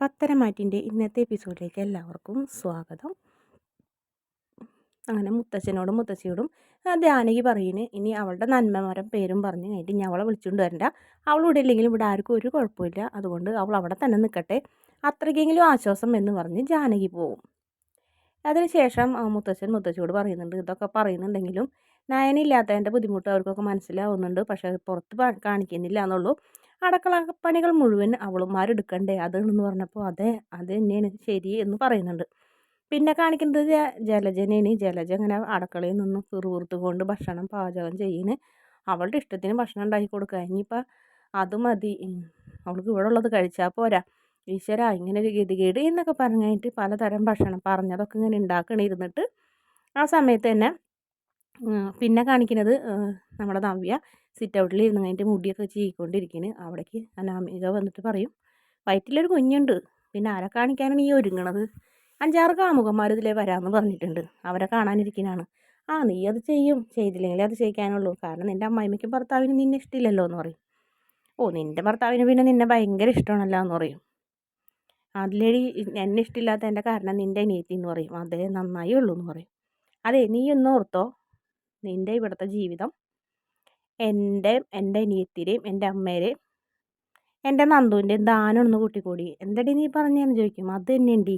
പത്തരമാറ്റിന്റെ ഇന്നത്തെ എപ്പിസോഡിലേക്ക് എല്ലാവർക്കും സ്വാഗതം. അങ്ങനെ മുത്തച്ഛനോടും മുത്തശ്ശിയോടും ധ്യാനകി പറയുന്നു ഇനി അവളുടെ നന്മമരം പേരും പറഞ്ഞ് കഴിഞ്ഞിട്ട് ഇനി അവളെ വിളിച്ചുകൊണ്ട് വരണ്ട. അവളിവിടെ ഇല്ലെങ്കിലും ഇവിടെ ആർക്കും ഒരു കുഴപ്പമില്ല. അതുകൊണ്ട് അവൾ അവിടെ തന്നെ നിൽക്കട്ടെ. അത്രയ്ക്കെങ്കിലും ആശ്വാസം എന്ന് പറഞ്ഞ് ജാനകി പോവും. അതിനുശേഷം മുത്തച്ഛൻ മുത്തശ്ശിയോട് പറയുന്നുണ്ട് ഇതൊക്കെ പറയുന്നുണ്ടെങ്കിലും നയനില്ലാത്തതിന്റെ ബുദ്ധിമുട്ട് അവർക്കൊക്കെ മനസ്സിലാവുന്നുണ്ട്. പക്ഷേ പുറത്ത് കാണിക്കുന്നില്ല എന്നുള്ളൂ. അടുക്കള പണികൾ മുഴുവൻ അവളുമാരെടുക്കണ്ടേ? അതെന്ന് പറഞ്ഞപ്പോൾ അതെ അത് തന്നെയാണ് ശരി എന്ന് പറയുന്നുണ്ട്. പിന്നെ കാണിക്കുന്നത് ജലജനേന് ജലജ അങ്ങനെ അടക്കളയിൽ നിന്ന് പിറുപിറുത്ത് കൊണ്ട് ഭക്ഷണം പാചകം ചെയ്യുന്നു അവളുടെ ഇഷ്ടത്തിന് ഭക്ഷണം ഉണ്ടാക്കി കൊടുക്കുക ഇനിയിപ്പോൾ അത് മതി. അവൾക്ക് ഇവിടെ ഉള്ളത് കഴിച്ചാൽ പോരാ. ഈശ്വര ഇങ്ങനെ ഒരു ഗതികേട് എന്നൊക്കെ പറഞ്ഞിട്ട് പലതരം ഭക്ഷണം പറഞ്ഞതൊക്കെ ഇങ്ങനെ ഉണ്ടാക്കണിരുന്നിട്ട് ആ സമയത്ത് തന്നെ പിന്നെ കാണിക്കുന്നത് നമ്മുടെ നവ്യ സിറ്റ് ഔട്ടിൽ ഇരുന്ന് കഴിഞ്ഞിട്ട് മുടിയൊക്കെ ചീക്കൊണ്ടിരിക്കുന്നു അവിടേക്ക് അനാമിക വന്നിട്ട് പറയും വയറ്റിലൊരു കുഞ്ഞുണ്ട്. പിന്നെ ആരെ കാണിക്കാനാണ് ഈ ഒരുങ്ങണത്? അഞ്ചാറ് കാമുകന്മാർ ഇതിലേ വരാമെന്ന് പറഞ്ഞിട്ടുണ്ട്. അവരെ കാണാനിരിക്കുന്നതാണ് ആ നീ അത് ചെയ്യും. ചെയ്തില്ലെങ്കിൽ അത് ചെയ്യിക്കാനുള്ളൂ. കാരണം നിന്റെ അമ്മായിമ്മയ്ക്കും ഭർത്താവിനും നിന്നെ ഇഷ്ടമില്ലല്ലോ എന്ന് പറയും. ഓ നിന്റെ ഭർത്താവിന് പിന്നെ നിന്നെ ഭയങ്കര ഇഷ്ടമാണല്ലോ എന്ന് പറയും. അതിലേടി എന്നെ ഇഷ്ടമില്ലാത്തതിന്റെ കാരണം നിന്റെ അനിയത്തി എന്ന് പറയും. അതേ നന്നായി ഉള്ളൂ എന്ന് പറയും. അതെ നീ ഒന്ന് ഓർത്തോ. നിന്റെ ഇവിടുത്തെ ജീവിതം എന്റെ എന്റെ അനിയത്തിരെയും എന്റെ അമ്മേരെയും എന്റെ നന്ദുവിന്റെയും ദാനം ഒന്ന് കൂട്ടിക്കൂടി. എന്തടി നീ പറഞ്ഞതെന്ന് ചോദിക്കും? അത് തന്നെയുണ്ട്.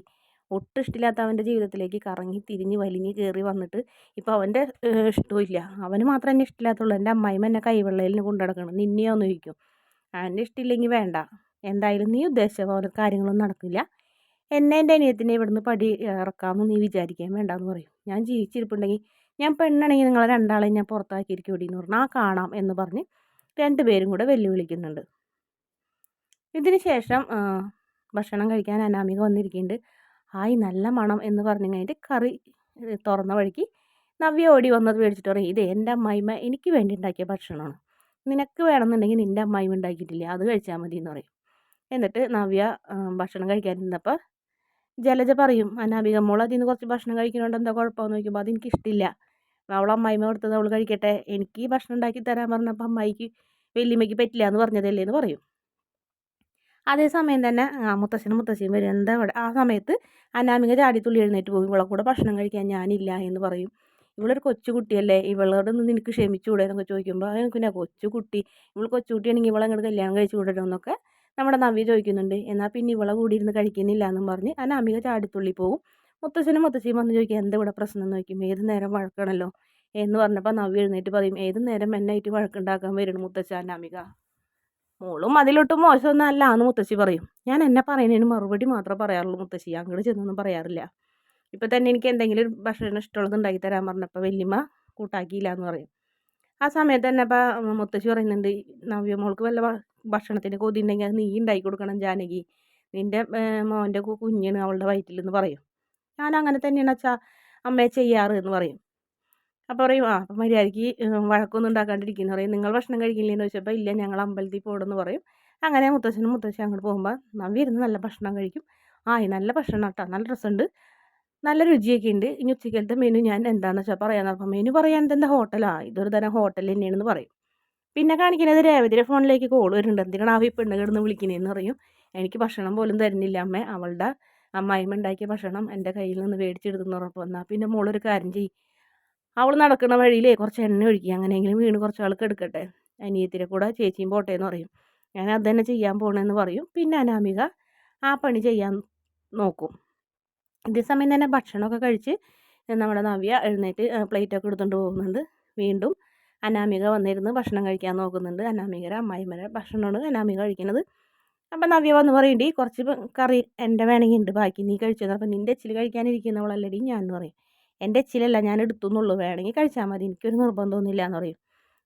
ഒട്ടും ഇഷ്ടമില്ലാത്ത അവന്റെ ജീവിതത്തിലേക്ക് കറങ്ങി തിരിഞ്ഞ് വലിഞ്ഞ് കയറി വന്നിട്ട് ഇപ്പോൾ അവന്റെ ഇഷ്ടമില്ല അവന് മാത്രം എന്നെ ഇഷ്ടമില്ലാത്തുള്ളൂ എന്റെ അമ്മായിമ്മ എന്നെ കൈവെള്ളയിൽ കൊണ്ടു നടക്കണം. നിന്നെയോന്ന് ചോദിക്കും. അവന്റെ ഇഷ്ടമില്ലെങ്കിൽ വേണ്ട. എന്തായാലും നീ ഉദ്ദേശിച്ച പോലെ കാര്യങ്ങളൊന്നും നടക്കില്ല. എന്നെ എന്റെ അനിയത്തിനെ ഇവിടുന്ന് പടി ഇറക്കാമെന്ന് നീ വിചാരിക്കാൻ വേണ്ടെന്ന് പറയും. ഞാൻ ജീവിച്ചിരിപ്പുണ്ടെങ്കിൽ ഞാൻ പെണ്ണാണെങ്കിൽ നിങ്ങളെ രണ്ടാളെയും ഞാൻ പുറത്താക്കിയിരിക്കും എന്ന് പറഞ്ഞാൽ ആ കാണാം എന്ന് പറഞ്ഞ് രണ്ടുപേരും കൂടെ വെല്ലുവിളിക്കുന്നുണ്ട്. ഇതിന് ശേഷം ഭക്ഷണം കഴിക്കാൻ അനാമിക വന്നിരിക്കുന്നുണ്ട്. ഹായ് നല്ല മണം എന്ന് പറഞ്ഞു കഴിഞ്ഞിട്ട് കറി തുറന്ന വഴിക്ക് നവ്യ ഓടി വന്നത് മേടിച്ചിട്ട് പറയും ഇത് എന്റെ അമ്മായിമ്മ എനിക്ക് വേണ്ടി ഉണ്ടാക്കിയ ഭക്ഷണമാണ്. നിനക്ക് വേണമെന്നുണ്ടെങ്കിൽ നിന്റെ അമ്മായിമ്മ ഉണ്ടാക്കിയിട്ടില്ല? അത് കഴിച്ചാൽ മതി എന്ന് പറയും. എന്നിട്ട് നവ്യ ഭക്ഷണം കഴിക്കാൻ കഴിക്കാനിരുന്നപ്പോൾ ജലജ പറയും അനാമിക മോൾ അതിൽ നിന്ന് കുറച്ച് ഭക്ഷണം കഴിക്കുന്നുണ്ട് എന്താ കുഴപ്പമെന്ന് ചോദിക്കുമ്പോൾ അതെനിക്ക് ഇഷ്ടമില്ല അവളെ അമ്മായിമ്മ കൊടുത്തത് അവൾ കഴിക്കട്ടെ. എനിക്ക് ഭക്ഷണം ഉണ്ടാക്കി തരാൻ പറഞ്ഞപ്പോൾ അമ്മായിക്ക് വലിയമ്മയ്ക്ക് പറ്റില്ല എന്ന് പറഞ്ഞതല്ലേ എന്ന് പറയും. അതേസമയം തന്നെ ആ മുത്തശ്ശനും മുത്തശ്ശിയും വരും. എന്താ അവിടെ ആ സമയത്ത് അനാമിക ചാടി ചാടിത്തുള്ളി എഴുന്നേറ്റ് പോകും. ഇവളെ കൂടെ ഭക്ഷണം കഴിക്കാൻ ഞാനില്ല എന്ന് പറയും. ഇവളൊരു കൊച്ചുകുട്ടിയല്ലേ? ഇവളോട് നിന്ന് നിനക്ക് ക്ഷമിച്ചുകൂടെ എന്നൊക്കെ ചോദിക്കുമ്പോൾ പിന്നെ കൊച്ചുകുട്ടി. ഇവൾ കൊച്ചുകുട്ടിയാണെങ്കിൽ ഇവളെ അങ്ങോട്ട് കല്യാണം കഴിച്ചു വിടണമെന്നൊക്കെ നമ്മുടെ നവി ചോദിക്കുന്നുണ്ട് എന്നാൽ പിന്നെ ഇവളെ കൂടി ഇരുന്ന് കഴിക്കുന്നില്ല എന്നും പറഞ്ഞ് അനാമിക ചാടിത്തുള്ളി പോകും മുത്തശ്ശനും മുത്തശ്ശിയും വന്ന് ചോദിക്കും എന്താ ഇവിടെ പ്രശ്നം? എന്ന് ചോദിക്കും ഏത് നേരം വഴക്കണല്ലോ? എന്ന് പറഞ്ഞപ്പോൾ നവി എഴുന്നേറ്റ് പറയും ഏത് നേരം എന്നായിട്ട് വഴക്കുണ്ടാക്കാൻ വരുന്നു മുത്തശ്ശ അനാമിക മോളും അതിലൊട്ടും മോശമൊന്നും അല്ല എന്ന് മുത്തശ്ശി പറയും. ഞാൻ എന്നെ പറയുന്നതിന് മറുപടി മാത്രമേ പറയാറുള്ളൂ മുത്തശ്ശി അങ്ങോട്ട് ചെന്നൊന്നും പറയാറില്ല. ഇപ്പം തന്നെ എനിക്ക് എന്തെങ്കിലും ഭക്ഷണം ഇഷ്ടമുള്ളത് ഉണ്ടാക്കി തരാൻ പറഞ്ഞപ്പോൾ വല്യമ്മ കൂട്ടാക്കിയില്ല എന്ന് പറയും. ആ സമയത്ത് തന്നെ ഇപ്പം മുത്തശ്ശി പറയുന്നുണ്ട് നവ്യ മോൾക്ക് വല്ല ഭക്ഷണത്തിന് കൊതി ഉണ്ടെങ്കിൽ അത് നീ ഉണ്ടാക്കി കൊടുക്കണം ജാനകി. നിന്റെ മോന്റെ കുഞ്ഞിന് അവളുടെ വയറ്റിൽ എന്ന് പറയും. ഞാൻ അങ്ങനെ തന്നെയാണ് അച്ഛാ അമ്മയെ ചെയ്യാറ് എന്ന് പറയും. അപ്പോൾ പറയും ആ അപ്പം മര്യാദയ്ക്ക് വഴക്കൊന്നും ഉണ്ടാക്കാണ്ടിരിക്കുന്നു. പറയും നിങ്ങൾ ഭക്ഷണം കഴിക്കില്ലെന്ന് ചോദിച്ചപ്പോൾ ഇല്ല ഞങ്ങൾ അമ്പലത്തിൽ പോകണമെന്ന് പറയും. അങ്ങനെ മുത്തശ്ശനും മുത്തശ്ശി അങ്ങോട്ട് പോകുമ്പോൾ നവ്യ ഇരുന്ന് നല്ല ഭക്ഷണം കഴിക്കും. ആ നല്ല ഭക്ഷണം കേട്ടോ നല്ല രസമുണ്ട്. നല്ല രുചിയൊക്കെ ഉണ്ട്. ഇനി ഉച്ചക്കലത്തെ മെനു ഞാൻ എന്താണെന്ന് വെച്ചാൽ പറയാമെന്ന് അപ്പം മെനു പറയാൻ എന്താ ഹോട്ടലാണ് ഇതൊരു തരം ഹോട്ടൽ തന്നെയാണെന്ന് പറയും. പിന്നെ കാണിക്കുന്നത് രേവതിയുടെ ഫോണിലേക്ക് കോൾ വരുന്നുണ്ട്. എന്തിനാണ് ആ പെണ്ണ് കിടന്ന് വിളിക്കുന്നതെന്ന് പറയും എനിക്ക് ഭക്ഷണം പോലും തരുന്നില്ല. അമ്മ അവളുടെ അമ്മായിമ്മ ഉണ്ടാക്കിയ ഭക്ഷണം എന്റെ കയ്യിൽ നിന്ന് മേടിച്ചെടുത്തെന്ന് ഉറപ്പ് വന്നാൽ പിന്നെ മോളൊരു കാര്യം ചെയ്യും. അവൾ നടക്കുന്ന വഴിയിലേ കുറച്ച് എണ്ണ ഒഴിക്കുക അങ്ങനെയെങ്കിലും വീണ് കുറച്ച് ആൾക്ക് എടുക്കട്ടെ. അനിയത്തിരെ കൂടെ ചേച്ചിയും പോട്ടെ എന്ന് പറയും. ഞാൻ അത് തന്നെ ചെയ്യാൻ പോകണമെന്ന് പറയും. പിന്നെ അനാമിക ആ പണി ചെയ്യാൻ നോക്കും. ഇതേ സമയം തന്നെ ഭക്ഷണമൊക്കെ കഴിച്ച് നമ്മുടെ നവ്യ എഴുന്നേറ്റ് പ്ലേറ്റൊക്കെ എടുത്തുകൊണ്ട് പോകുന്നുണ്ട്. വീണ്ടും അനാമിക വന്നിരുന്ന് ഭക്ഷണം കഴിക്കാൻ നോക്കുന്നുണ്ട്. അനാമികയുടെ അമ്മായിമ്മയുടെ ഭക്ഷണമാണ് അനാമിക കഴിക്കുന്നത്. അപ്പം നവ്യ വന്ന് പറയണ്ടി കുറച്ച് കറി എന്റെ വേണമെങ്കിൽ ഉണ്ട് ബാക്കി നീ കഴിച്ചത് അപ്പം നിന്റെ എച്ചിൽ കഴിക്കാനിരിക്കുന്നവളല്ലടി ഞാൻ എന്ന് പറയും. എന്റെ എച്ചിലല്ല ഞാൻ എടുത്തു എന്നുള്ളൂ വേണമെങ്കിൽ കഴിച്ചാൽ മതി. എനിക്കൊരു നിർബന്ധമൊന്നുമില്ല എന്ന് പറയും.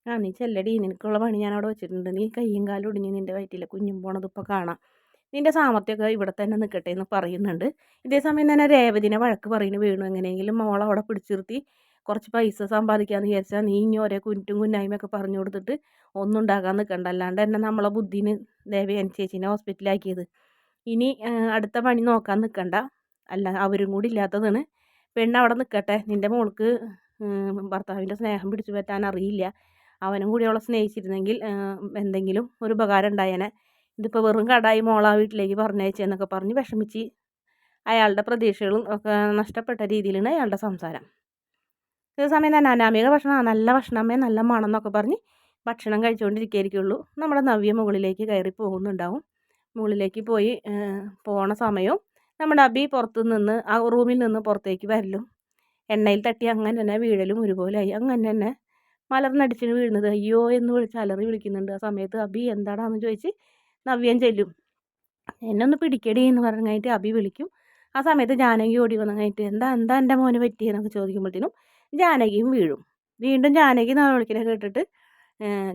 ആ നീ ചെല്ലടി. നിനക്കുള്ള പണി ഞാൻ അവിടെ വെച്ചിട്ടുണ്ട്. നീ കയ്യും കാലും ഒടിഞ്ഞ് നിന്റെ വയറ്റിലെ കുഞ്ഞും പോണത് ഇപ്പോൾ കാണാം. നിന്റെ സാമർത്ഥ്യമൊക്കെ ഇവിടെ തന്നെ നിൽക്കട്ടെ എന്ന് പറയുന്നുണ്ട്. ഇതേ സമയം തന്നെ രേവതിനെ വഴക്ക് പറയുന്നു വീണു. എങ്ങനെയെങ്കിലും മോളെ അവിടെ പിടിച്ചിരുത്തി കുറച്ച് പൈസ സമ്പാദിക്കാമെന്ന് വിചാരിച്ചാൽ നീ ഇനി ഒരേ കുറ്റും കുന്നായ്മയൊക്കെ പറഞ്ഞു കൊടുത്തിട്ട് ഒന്നും ഉണ്ടാക്കാൻ നിൽക്കണ്ട അല്ലാണ്ട് എന്നെ നമ്മളെ ബുദ്ധിന് ദേവയാനി ചേച്ചീനെ ഹോസ്പിറ്റലാക്കിയത് ഇനി അടുത്ത പണി നോക്കാൻ നിൽക്കണ്ട അല്ല അവരും കൂടി ഇല്ലാത്തതാണ്. പെണ്ണ് അവിടെ നിൽക്കട്ടെ നിന്റെ മോൾക്ക് ഭർത്താവിന്റെ സ്നേഹം പിടിച്ചു പറ്റാൻ അറിയില്ല. അവനും കൂടി അവളെ സ്നേഹിച്ചിരുന്നെങ്കിൽ എന്തെങ്കിലും ഒരു ഉപകാരം ഉണ്ടായേനെ. ഇതിപ്പോൾ വെറും കടായി മോളാ വീട്ടിലേക്ക് പറഞ്ഞയച്ചെന്നൊക്കെ പറഞ്ഞ് വിഷമിച്ച് അയാളുടെ പ്രതീക്ഷകളും ഒക്കെ നഷ്ടപ്പെട്ട രീതിയിലാണ് അയാളുടെ സംസാരം. ഇതേ സമയം തന്നെ അനാമിക ഭക്ഷണം നല്ല ഭക്ഷണമേ നല്ല മണം എന്നൊക്കെ പറഞ്ഞ് ഭക്ഷണം കഴിച്ചുകൊണ്ടിരിക്കുകയായിരിക്കുള്ളൂ നമ്മുടെ നവ്യ മുകളിലേക്ക് കയറി പോകുന്നുണ്ടാവും. മുകളിലേക്ക് പോയി പോണ സമയവും നമ്മുടെ അബി പുറത്തു നിന്ന് ആ റൂമിൽ നിന്ന് പുറത്തേക്ക് വരലും. എണ്ണയിൽ തട്ടി അങ്ങനെ തന്നെ വീഴലും ഒരുപോലെയായി. അങ്ങനെ തന്നെ മലർന്നടിച്ചിന് വീഴുന്നത്. അയ്യോ എന്ന് വിളിച്ച് അലറി വിളിക്കുന്നുണ്ട്. ആ സമയത്ത് അബി എന്താടാന്ന് ചോദിച്ച് നവ്യൻ ചെല്ലും. എന്നെ ഒന്ന് പിടിക്കടി എന്ന് പറഞ്ഞായിട്ട് അബി വിളിക്കും. ആ സമയത്ത് ജാനകി ഓടി വന്നു കഴിഞ്ഞിട്ട് എന്താ എന്താ എന്റെ മോനെ പറ്റിയെന്നൊക്കെ ചോദിക്കുമ്പോഴത്തേനും ജാനകിയും വീഴും. വീണ്ടും ജാനകി നാളെ വിളിക്കണ കേട്ടിട്ട്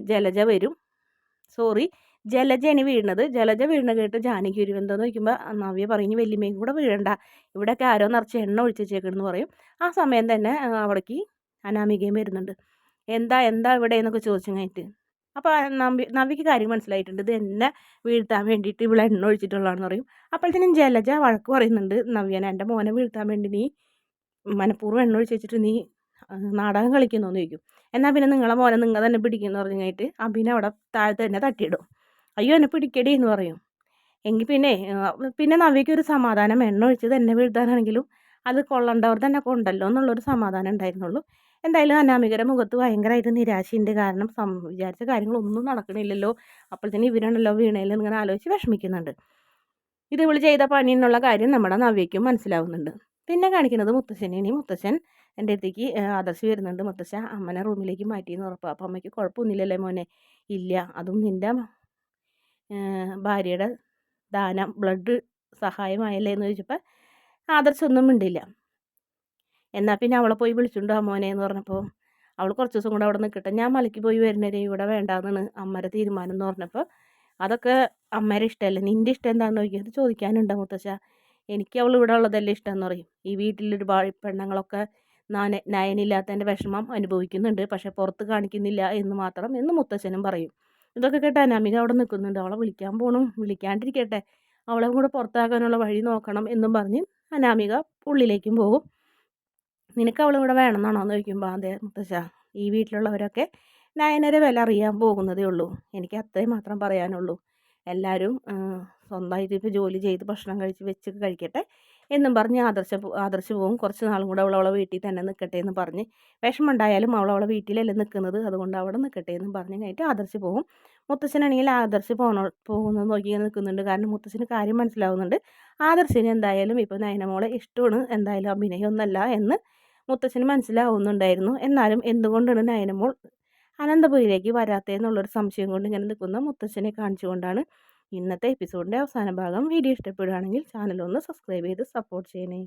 ജലജ വരും. സോറി ജലജയാണ് വീഴുന്നത്. ജലജ വീഴുന്ന കേട്ട് ജാനകി വരും. എന്താന്ന് ചോദിക്കുമ്പോൾ നവ്യ പറഞ്ഞ് വലിയമ്മയും കൂടെ വീഴണ്ട. ഇവിടെയൊക്കെ ആരോ നിറച്ച് എണ്ണ ഒഴിച്ചേക്കണമെന്ന് പറയും. ആ സമയം തന്നെ അവിടേക്ക് അനാമികയും വരുന്നുണ്ട്. എന്താ എന്താ ഇവിടെ? എന്നൊക്കെ ചോദിച്ചു കഴിഞ്ഞിട്ട്. അപ്പോൾ നമ്പി നവിക്ക് കാര്യം മനസ്സിലായിട്ടുണ്ട്. ഇത് എന്നെ വീഴ്ത്താൻ വേണ്ടിയിട്ട് ഇവിടെ എണ്ണ ഒഴിച്ചിട്ടുള്ളതാണെന്ന് പറയും. അപ്പോഴത്തേനും ജലജ വഴക്ക് പറയുന്നുണ്ട്. നവ്യനെ എന്റെ മോനെ വീഴ്ത്താൻ വേണ്ടി നീ മനഃപൂർവം എണ്ണ ഒഴിച്ച് വെച്ചിട്ട് നീ നാടകം കളിക്കുന്നോന്ന് ചോദിക്കും. എന്നാൽ പിന്നെ നിങ്ങളെ മോനെ നിങ്ങൾ തന്നെ പിടിക്കുന്നു പറഞ്ഞിട്ട് അഭിനെ അവിടെ താഴത്ത് തന്നെ തട്ടിയിടും. അയ്യോ എന്നെ പിടിക്കടി എന്ന് പറയും. എങ്കിൽ പിന്നെ പിന്നെ നവിക്ക് ഒരു സമാധാനം എണ്ണ ഒഴിച്ചത് എന്നെ വീഴ്ത്താനാണെങ്കിലും അത് കൊള്ളണ്ടവർ തന്നെ കൊണ്ടല്ലോ എന്നുള്ളൊരു സമാധാനം ഉണ്ടായിരുന്നുള്ളൂ. എന്തായാലും അനാമികയുടെ മുഖത്ത് ഭയങ്കരമായിട്ട് നിരാശയുണ്ട്. കാരണം സം വിചാരിച്ച കാര്യങ്ങളൊന്നും നടക്കണില്ലല്ലോ. അപ്പോഴത്തേന് ഇവരാണല്ലോ വീണയിൽ ഇങ്ങനെ ആലോചിച്ച് വിഷമിക്കുന്നുണ്ട്. ഇത് ഇവൾ ചെയ്ത പണി എന്നുള്ള കാര്യം നമ്മുടെ നവ്യയ്ക്കും മനസ്സിലാവുന്നുണ്ട്. പിന്നെ കാണിക്കുന്നത് മുത്തശ്ശനെ മുത്തശ്ശൻ എന്റെ അടുത്തേക്ക് ആദർശ് വരുന്നുണ്ട്. മുത്തശ്ശ അമ്മനെ റൂമിലേക്ക് മാറ്റിയെന്ന് ഉറപ്പ്. അപ്പം അമ്മയ്ക്ക് കുഴപ്പമൊന്നുമില്ലല്ലേ മോനെ? ഇല്ല. അതും നിന്റെ ഭാര്യയുടെ ദാനം ബ്ലഡ് സഹായമായല്ലേ എന്ന് ചോദിച്ചപ്പോൾ ആദർശൊന്നും മിണ്ടില്ല എന്നാൽ പിന്നെ അവളെ പോയി വിളിച്ചുണ്ടോ മോനെ എന്ന് പറഞ്ഞപ്പോൾ അവൾ കുറച്ച് ദിവസം കൂടെ അവിടെ നിൽക്കട്ടെ. ഞാൻ മലയ്ക്ക് പോയി വരുന്നവരെ ഇവിടെ വേണ്ടാന്നാണ് അമ്മയുടെ തീരുമാനം എന്ന് പറഞ്ഞപ്പോൾ അതൊക്കെ അമ്മയുടെ ഇഷ്ടമല്ല? നിന്റെ ഇഷ്ടം എന്താണെന്ന് ചോദിക്കുക അത് ചോദിക്കാനുണ്ടോ മുത്തശ്ശ? എനിക്ക് അവൾ ഇവിടെ ഉള്ളതല്ലേ ഇഷ്ടം എന്ന് പറയും. ഈ വീട്ടിലൊരു പെണ്ണുങ്ങളൊക്കെ നയനില്ലാത്തതിന്റെ വിഷമം അനുഭവിക്കുന്നുണ്ട്. പക്ഷേ പുറത്ത് കാണിക്കുന്നില്ല എന്ന് മാത്രം എന്ന് മുത്തച്ഛനും പറയും. ഇതൊക്കെ കേട്ട് അനാമിക അവിടെ നിൽക്കുന്നുണ്ട്. അവളെ വിളിക്കാൻ പോകണം വിളിക്കാണ്ടിരിക്കട്ടെ. അവളെ കൂടെ പുറത്താക്കാനുള്ള വഴി നോക്കണം എന്നും പറഞ്ഞ് അനാമിക ഉള്ളിലേക്കും പോകും. നിനക്ക് അവളും കൂടെ വേണമെന്നാണോ എന്ന് ചോദിക്കുമ്പോൾ അതെ മുത്തശ്ശ ഈ വീട്ടിലുള്ളവരൊക്കെ നയനരെ വില അറിയാൻ പോകുന്നതേ ഉള്ളൂ. എനിക്ക് അത്രയും മാത്രം പറയാനുള്ളൂ. എല്ലാവരും സ്വന്തമായിട്ട് ഇപ്പോൾ ജോലി ചെയ്ത് ഭക്ഷണം കഴിച്ച് വെച്ച് കഴിക്കട്ടെ എന്നും പറഞ്ഞ് ആദർശ ആദർശ് പോവും. കുറച്ച് നാളും കൂടെ അവളവളെ അവളെ വീട്ടിൽ തന്നെ നിൽക്കട്ടെ എന്ന് പറഞ്ഞ് വിഷമമുണ്ടായാലും ഉണ്ടായാലും അവളെ വീട്ടിലല്ലേ നിൽക്കുന്നത്. അതുകൊണ്ട് അവിടെ നിൽക്കട്ടെ എന്നും പറഞ്ഞ് കഴിഞ്ഞിട്ട് ആദർശ് പോവും. മുത്തശ്ശനാണെങ്കിൽ ആദർശ് പോകണോ പോകുന്നത് നോക്കി നിൽക്കുന്നുണ്ട്. കാരണം മുത്തശ്ശന് കാര്യം മനസ്സിലാവുന്നുണ്ട്. ആദർശിന് എന്തായാലും ഇപ്പോൾ നയനമോളെ ഇഷ്ടമാണ്. എന്തായാലും അഭിനയമൊന്നല്ല എന്ന് മുത്തശ്ശന് മനസ്സിലാവുന്നുണ്ടായിരുന്നു. എന്നാലും എന്തുകൊണ്ടാണ് നയനമോൾ അനന്തപുരിയിലേക്ക് വരാത്തതെന്നുള്ളൊരു സംശയം കൊണ്ട് ഇങ്ങനെ നിൽക്കുന്ന മുത്തച്ഛനെ കാണിച്ചുകൊണ്ടാണ് ഇന്നത്തെ എപ്പിസോഡിന്റെ അവസാന ഭാഗം വീഡിയോ ഇഷ്ടപ്പെടുകയാണെങ്കിൽ ചാനൽ ഒന്ന് സബ്സ്ക്രൈബ് ചെയ്ത് സപ്പോർട്ട് ചെയ്യണേ.